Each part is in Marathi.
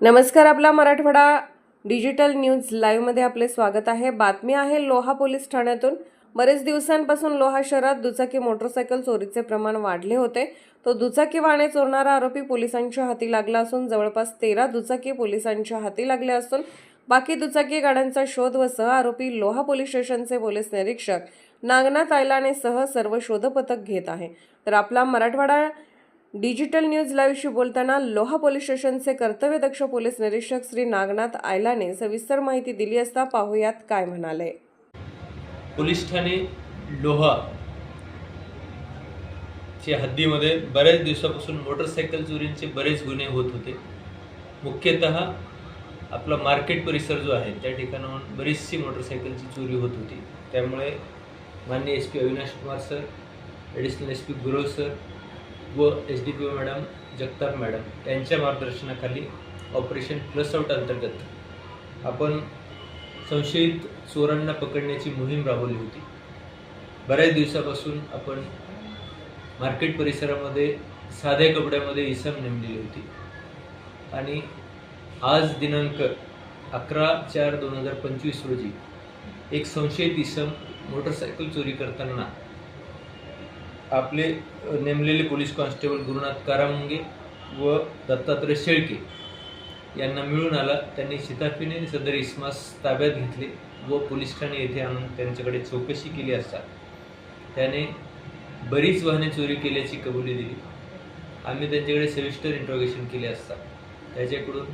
नमस्कार आपला मराठवाडा डिजिटल न्यूज लाईव्हमध्ये आपले स्वागत आहे. बातमी आहे लोहा पोलीस ठाण्यातून. बरेच दिवसांपासून लोहा शहरात दुचाकी मोटरसायकल चोरीचे प्रमाण वाढले होते. तो दुचाकी वाहने चोरणारा आरोपी पोलिसांच्या हाती लागला असून जवळपास तेरा दुचाकी पोलिसांच्या हाती लागले असून बाकी दुचाकी गाड्यांचा शोध व सह आरोपी लोहा पोलीस स्टेशनचे पोलीस निरीक्षक नागनाथ आयलाने सह सर्व शोधपथक घेत आहे. तर आपला मराठवाडा डिजिटल न्यूज लाईव्हशी बोलताना लोहा पोलीस स्टेशनचे कर्तव्यदक्ष पोलीस निरीक्षक श्री नागनाथ आयलाने सविस्तर माहिती दिली असता पाहुयात काय म्हणाले. पोलीस ठाणे लोहा च्या हद्दीमध्ये बऱ्याच दिवसापासून मोटरसायकल चोरींचे बरेच गुन्हे होत होते. मुख्यतः आपला मार्केट परिसर जो आहे त्या ठिकाणाहून बरीचशी मोटरसायकलची चोरी होत होती. त्यामुळे माननीय S P Avinash Kumar sir additional S P Gurav sir व S D P O madam Jagtap madam यांच्या मार्गदर्शनाखाली ऑपरेशन प्लस आउट अंतर्गत आपण संशयित चोरांना पकडण्याची मोहीम राबवली होती. बऱ्याच दिवसापासून आपण मार्केट परिसरामध्ये साध्या कपड्यामध्ये इसम नेमलेली होती. आणि आज दिनांक अकरा चार दोन हजार पंचवीस रोजी एक संशयित इसम मोटरसायकल चोरी करताना आपले नेमलेले पोलीस कॉन्स्टेबल गुरुनाथ कारामुंगे व दत्तात्रय शेळके यांना मिळून आला. त्यांनी शिताफीने सदर इस्मास ताब्यात घेतले व पोलीस ठाणे येथे आणून त्यांच्याकडे चौकशी केली असता. त्याने बरीच वाहने चोरी केल्याची कबुली दिली. आम्ही त्यांच्याकडे सविस्तर इंट्रोगेशन केले असता. त्याच्याकडून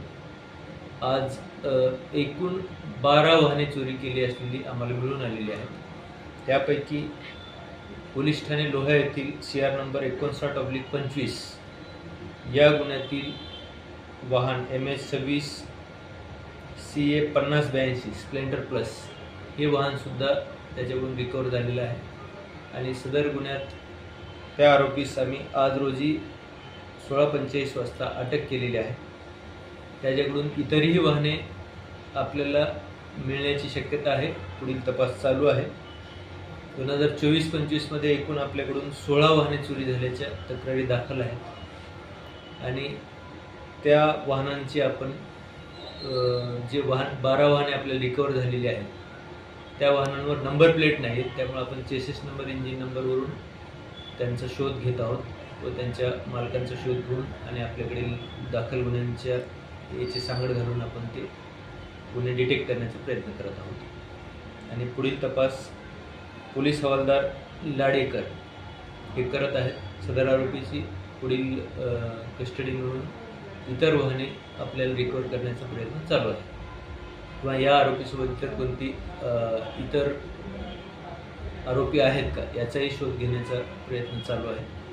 आज एकूण बारा वाहने चोरी केली असलेली आम्हाला मिळून आलेली आहेत. त्यापैकी पोलीस ठाणे लोहा येथील सी आर नंबर एकोणसाठ ऑब्लिक पंचवीस. या गुन्ह्यातील वाहन एम एच सव्वीस सी ए पन्नास ब्याऐंशी स्प्लेंडर प्लस हे वाहनसुद्धा त्याच्याकडून रिकवर झालेलं आहे. आणि सदर गुन्ह्यात त्या आरोपीस आम्ही आज रोजी सोळा पंचेचाळीस वाजता अटक केलेली आहे. त्याच्याकडून इतरही वाहने आपल्याला मिळण्याची शक्यता आहे. पुढील तपास चालू आहे. दोन हजार चोवीस पंचवीसमध्ये एकूण आपल्याकडून सोळा वाहने चोरी झाल्याच्या तक्रारी दाखल आहेत. आणि त्या वाहनांची आपण जे वाहन बारा वाहने आपल्याला रिकवर झालेली आहेत त्या वाहनांवर नंबर प्लेट नाहीत. त्यामुळे आपण चेसिस नंबर इंजिन नंबरवरून त्यांचा शोध घेत आहोत व त्यांच्या मालकांचा शोध घेऊन आणि आपल्याकडील दाखल गुन्ह्यांच्या याची सांगड घालून आपण ते गुन्हे डिटेक्ट करण्याचा प्रयत्न करत आहोत. आणि पुढील तपास पोलीस हवालदार लाडेकर हे करत आहेत. सदर आरोपीची पुढील कस्टडी मिळून इतर वाहने आपल्याला रिकवर करण्याचा प्रयत्न चालू आहे. किंवा या आरोपीसोबत इतर कोणती इतर आरोपी आहेत का? याचाही शोध घेण्याचा प्रयत्न चालू आहे.